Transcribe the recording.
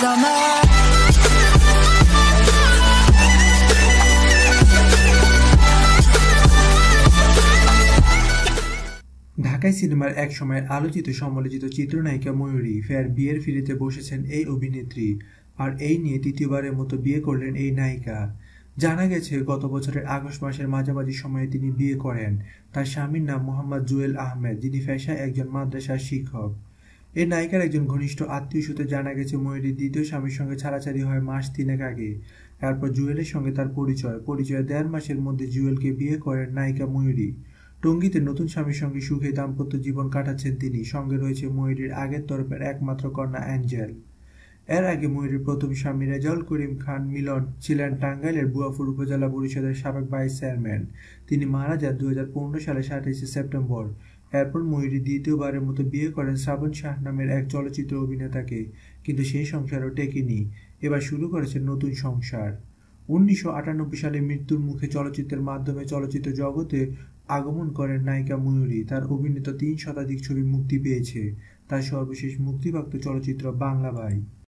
summer. সিনেমার এক সময়ের আলোচিত সমালোচিত চিত্রনায়িকা ময়ূরী ফের বিয়ের ফিরিতে বসেছেন এই অভিনেত্রী। আর এই নিয়ে তৃতীয়বারের মতো বিয়ে করলেন এই নায়িকা। জানা গেছে, গত বছরের আগস্ট মাসের মাঝামাঝি সময়ে তিনি বিয়ে করেন। তার স্বামীর নাম মোহাম্মদ জুয়েল আহমেদ, যিনি পেশায় একজন মাদ্রাসার শিক্ষক। এই নায়িকার একজন ঘনিষ্ঠ আত্মীয় সূত্রে জানা গেছে, ময়ূরীর দ্বিতীয় স্বামীর সঙ্গে ছাড়াছাড়ি হয় মাস তিনেক আগে। তারপর জুয়েলের সঙ্গে তার পরিচয়। পরিচয় দেড় মাসের মধ্যে জুয়েলকে বিয়ে করেন নায়িকা ময়ূরী। টঙ্গীতে নতুন স্বামীর সঙ্গে সুখে দাম্পত্য জীবন কাটাচ্ছেন তিনি। সঙ্গে রয়েছে ময়ূরীর আগের তরফের একমাত্র কন্যা অ্যাঞ্জেল। এর আগে ময়ূরীর প্রথম স্বামী রেজাউল করিম খান মিলন ছিলেন টাঙ্গাইলের বুয়াপুর উপজেলা পরিষদের সাবেক ভাইস চেয়ারম্যান। তিনি মারা যান দু সালে সাতাইশে সেপ্টেম্বর। এরপর ময়ূরী দ্বিতীয়বারের মতো বিয়ে করেন শ্রাবণ শাহ নামের এক চলচ্চিত্র অভিনেতাকে, কিন্তু সেই সংসারও টেকেনি। এবার শুরু করেছেন নতুন সংসার। উনিশশো আটানব্বই সালে মৃত্যুর মুখে চলচ্চিত্রের মাধ্যমে চলচ্চিত্র জগতে আগমন করেন নায়িকা ময়ূরী। তার অভিনীত তিন শতাধিক ছবি মুক্তি পেয়েছে। তার সর্বশেষ মুক্তিপ্রাপ্ত চলচ্চিত্র বাংলা ভাই।